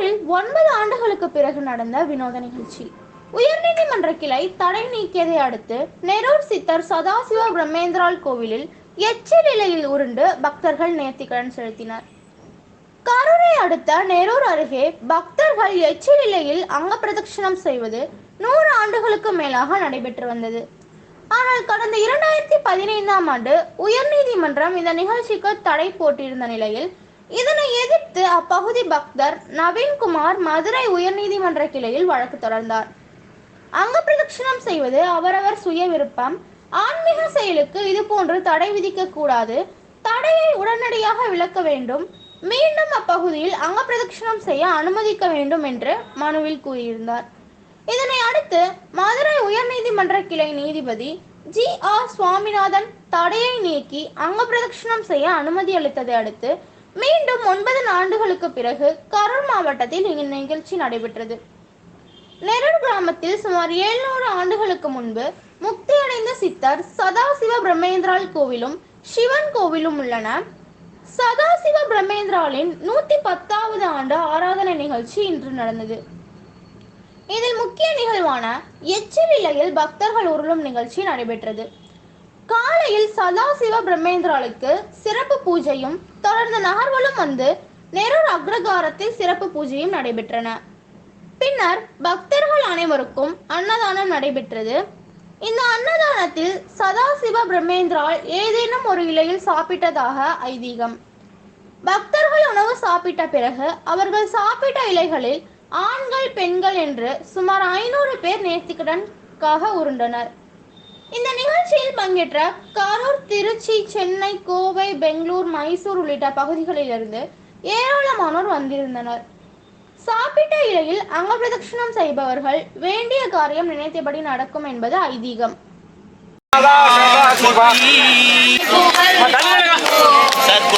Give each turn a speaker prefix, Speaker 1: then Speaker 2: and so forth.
Speaker 1: கரூரில் ஒன்பது ஆண்டுகளுக்கு பிறகு நடந்த வினோத நிகழ்ச்சி. உயர்நீதிமன்ற கிளை தடை நீக்கியதை அடுத்து நெரூர் சித்தர் சதாசிவ பிரம்மேந்திரால் கோவிலில் எச்சில் நிலையில் உருண்டு பக்தர்கள் நேர்த்திக்கடன் செலுத்தினர். கரூரை அடுத்த நெரூர் அருகே பக்தர்கள் எச்சில் நிலையில் அங்க பிரதட்சணம் செய்வது நூறு ஆண்டுகளுக்கு மேலாக நடைபெற்று வந்தது. ஆனால் கடந்த இரண்டாயிரத்தி பதினைந்தாம் ஆண்டு உயர்நீதிமன்றம் இந்த நிகழ்ச்சிக்கு தடை போட்டிருந்த நிலையில் இதனை எதிர்த்து அப்பகுதி பக்தர் நவீன்குமார் மதுரை உயர்நீதிமன்ற கிளையில் வழக்கு தொடர்ந்தார். அங்க பிரதட்சிணம் செய்வது அவரவர் சுய விருப்பம். ஆன்மீக செயலுக்கு இது போன்று தடை விதிக்க கூடாது. தடையை உடனடியாக விளக்க வேண்டும். மீண்டும் அப்பகுதியில் அங்க பிரதட்சிணம் செய்ய அனுமதிக்க வேண்டும் என்று மனுவில் கூறியிருந்தார். இதனை அடுத்து மதுரை உயர்நீதிமன்ற கிளை நீதிபதி ஜி ஆர் சுவாமிநாதன் தடையை நீக்கி அங்க பிரதட்சிணம் செய்ய அனுமதி அளித்ததை அடுத்து மீண்டும் ஒன்பது ஆண்டுகளுக்கு பிறகு கரூர் மாவட்டத்தில் இந்நிகழ்ச்சி நடைபெற்றது. நெரூர் கிராமத்தில் சுமார் 700 ஆண்டுகளுக்கு முன்பு முக்தியடைந்த சித்தர் சதாசிவ பிரம்மேந்திரால் கோவிலும் சிவன் கோவிலும் உள்ளன. சதாசிவ பிரம்மேந்திராலின் நூத்தி பத்தாவது ஆண்டு ஆராதனை நிகழ்ச்சி இன்று நடந்தது. இதில் முக்கிய நிகழ்வான எச்சில் இலையில் பக்தர்கள் உருளும் நிகழ்ச்சி நடைபெற்றது. காலையில் சதாசிவ பிரம்மேந்திராளுக்கு சிறப்பு பூஜையும் தொடர்ந்து நகர்வலும் வந்து நெரூர் அக்ரகாரத்தில் சிறப்பு பூஜையும் நடைபெற்றன. பின்னர் பக்தர்கள் அனைவருக்கும் அன்னதானம் நடைபெற்றது. இந்த அன்னதானத்தில் சதாசிவ பிரம்மேந்திரால் ஏதேனும் ஒரு இலையில் சாப்பிட்டதாக ஐதீகம். பக்தர்கள் உணவு சாப்பிட்ட பிறகு அவர்கள் சாப்பிட்ட இலைகளில் ஆண்கள் பெண்கள் என்று சுமார் ஐநூறு பேர் நேர்த்திக்கடன்காக உருண்டனர். இந்த நிகழ்ச்சியில் பங்கேற்ற கரூர் திருச்சி சென்னை கோவை பெங்களூர் மைசூர் உள்ளிட்ட பகுதிகளிலிருந்து ஏராளமானோர் வந்திருந்தனர். சாப்பிட்ட இலையில் அங்க பிரதட்சணம் செய்பவர்கள் வேண்டிய காரியம் நினைத்தபடி நடக்கும் என்பது ஐதீகம்.
Speaker 2: சத்குரு